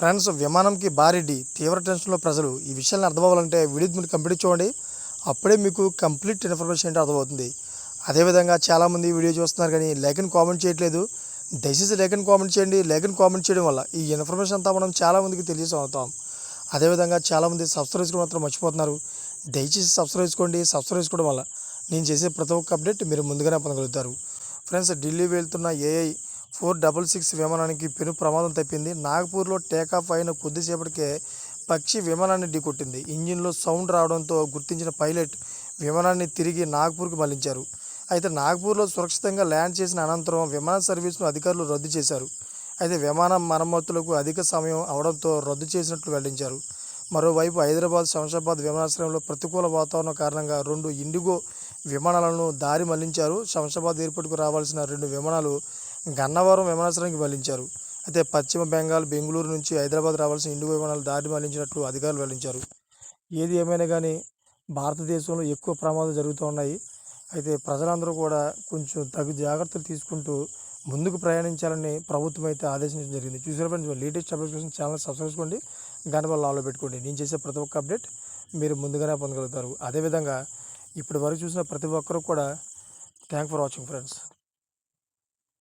Friends విమానంకి భారీ తీవ్ర టెన్షన్లో ప్రజలు ఈ విషయాన్ని అర్థమవ్వాలంటే వీడియో మీరు కంప్లీట్ చూడండి. అప్పుడే మీకు కంప్లీట్ ఇన్ఫర్మేషన్ ఏంటో అర్థమవుతుంది. అదేవిధంగా చాలామంది వీడియో చూస్తున్నారు కానీ లేఖని కామెంట్ చేయట్లేదు. దయచేసి లేఖని కామెంట్ చేయండి. లేఖని కామెంట్ చేయడం వల్ల ఈ ఇన్ఫర్మేషన్ అంతా మనం చాలామందికి తెలియజేస్తాం అదేవిధంగా చాలామంది సబ్స్క్రైబ్ చేసుకోవడం మాత్రం మర్చిపోతున్నారు. దయచేసి సబ్స్క్రైబ్ చేసుకోండి. సబ్స్క్రైబ్ చేసుకోవడం వల్ల నేను చేసే ప్రతి ఒక్క అప్డేట్ మీరు ముందుగానే పొందగలుగుతారు. ఫ్రెండ్స్ ఢిల్లీ వెళ్తున్న ఏఐ ఫోర్ డబల్ సిక్స్ విమానానికి పెను ప్రమాదం తప్పింది. నాగపూర్లో టేకాఫ్ అయిన కొద్దిసేపటికే పక్షి విమానాన్ని ఢీకొట్టింది. ఇంజిన్లో సౌండ్ రావడంతో గుర్తించిన పైలట్ విమానాన్ని తిరిగి నాగపూర్కు మళ్ళించారు. అయితే నాగపూర్లో సురక్షితంగా ల్యాండ్ చేసిన అనంతరం విమాన సర్వీస్ను అధికారులు రద్దు చేశారు. అయితే విమానం మరమ్మతులకు అధిక సమయం అవడంతో రద్దు చేసినట్లు వెల్లడించారు. మరోవైపు హైదరాబాద్ శంషాబాద్ విమానాశ్రయంలో ప్రతికూల వాతావరణం కారణంగా రెండు ఇండిగో విమానాలను దారి మళ్ళించారు. శంషాబాద్ ఎయిర్పోర్ట్కు రావాల్సిన రెండు విమానాలు గన్నవరం విమానాశ్రయానికి మళ్ళించారు అయితే పశ్చిమ బెంగాల్ బెంగళూరు నుంచి హైదరాబాద్ రావాల్సిన ఇండిగో విమానాలు దారి మళ్ళించినట్లు అధికారులు వెల్లడించారు. ఏది ఏమైనా కానీ భారతదేశంలో ఎక్కువ ప్రమాదాలు జరుగుతూ ఉన్నాయి. అయితే ప్రజలందరూ కూడా కొంచెం తగు జాగ్రత్తలు తీసుకుంటూ ముందుకు ప్రయాణించాలని ప్రభుత్వం అయితే ఆదేశించడం జరిగింది. చూసారా ఫ్రెండ్స్ లేటెస్ట్ అప్డేట్ కోసం ఛానల్ సబ్స్క్రైబ్ చేసుకోండి. గణపల్ లాలో పెట్టుకోండి. నేను చేసే ప్రతి ఒక్క అప్డేట్ మీరు ముందుగానే పొందగలుగుతారు. అదేవిధంగా ఇప్పటి వరకు చూసిన ప్రతి ఒక్కరు కూడా థ్యాంక్ ఫర్ వాచింగ్ ఫ్రెండ్స్.